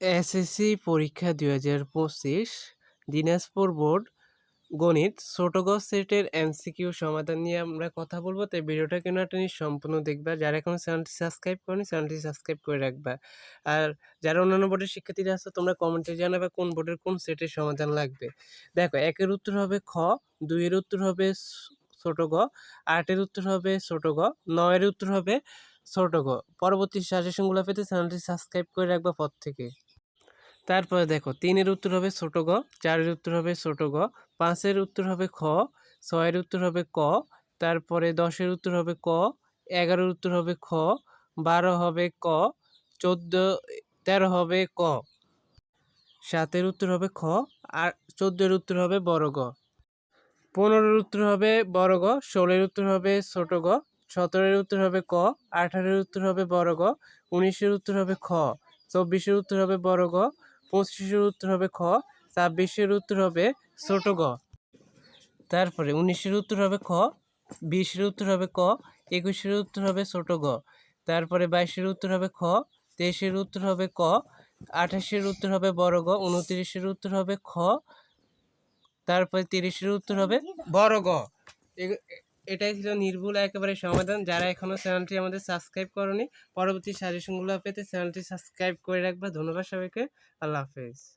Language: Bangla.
এসএসসি পরীক্ষা দুই হাজার পঁচিশ, দিনাজপুর বোর্ড গণিত, ছোট সেটের এমসিকিউ সমাধান নিয়ে আমরা কথা বলব। তাই ভিডিওটা কেন টেনে সম্পূর্ণ দেখবা। যারা এখনও চ্যানেলটি সাবস্ক্রাইব করেনি, চ্যানেলটি সাবস্ক্রাইব করে রাখবা। আর যারা অন্যান্য বোর্ডের শিক্ষার্থীরা আছে, তোমরা কমেন্টে জানাবে কোন বোর্ডের কোন সেটের সমাধান লাগবে। দেখো, একের উত্তর হবে খ, দুইয়ের উত্তর হবে ছোট গ, আটের উত্তর হবে ছোট গ, নয়ের উত্তর হবে ছোট গ। পরবর্তী সাজেশনগুলো পেতে চ্যানেলটি সাবস্ক্রাইব করে রাখবা পর থেকে। তারপরে দেখো তিনের উত্তর হবে ছোট গ চারের উত্তর হবে ছোট গ পাঁচের উত্তর হবে খ ছয়ের উত্তর হবে ক তারপরে দশের উত্তর হবে ক এগারোর উত্তর হবে খ বারো হবে ক চোদ্দ তেরো হবে ক সাতের উত্তর হবে খ আর চোদ্দের উত্তর হবে বড় গ পনেরোর উত্তর হবে বড় গ ষোলোর উত্তর হবে ছোট গ সতেরোর উত্তর হবে ক আঠারোর উত্তর হবে বড় গ উনিশের উত্তর হবে খ চব্বিশের উত্তর হবে বড় গ পঁচিশের উত্তর হবে খ ছাব্বিশের উত্তর হবে ছোট গ তারপরে উনিশের উত্তর হবে খ বিশের উত্তর হবে ক একুশের উত্তর হবে ছোট গ তারপরে বাইশের উত্তর হবে খ তেইশের উত্তর হবে ক আঠাশের উত্তর হবে বড় গ উনত্রিশের উত্তর হবে খ তারপরে তিরিশের উত্তর হবে বড় গ এটাই ছিল নির্ভুল একেবারে সমাধান। যারা এখনও চ্যানেলটি আমাদের সাবস্ক্রাইব করনি, পরবর্তী সাজেশনগুলো পেতে চ্যানেলটি সাবস্ক্রাইব করে রাখবা। ধন্যবাদ সবাইকে। আল্লাহ হাফেজ।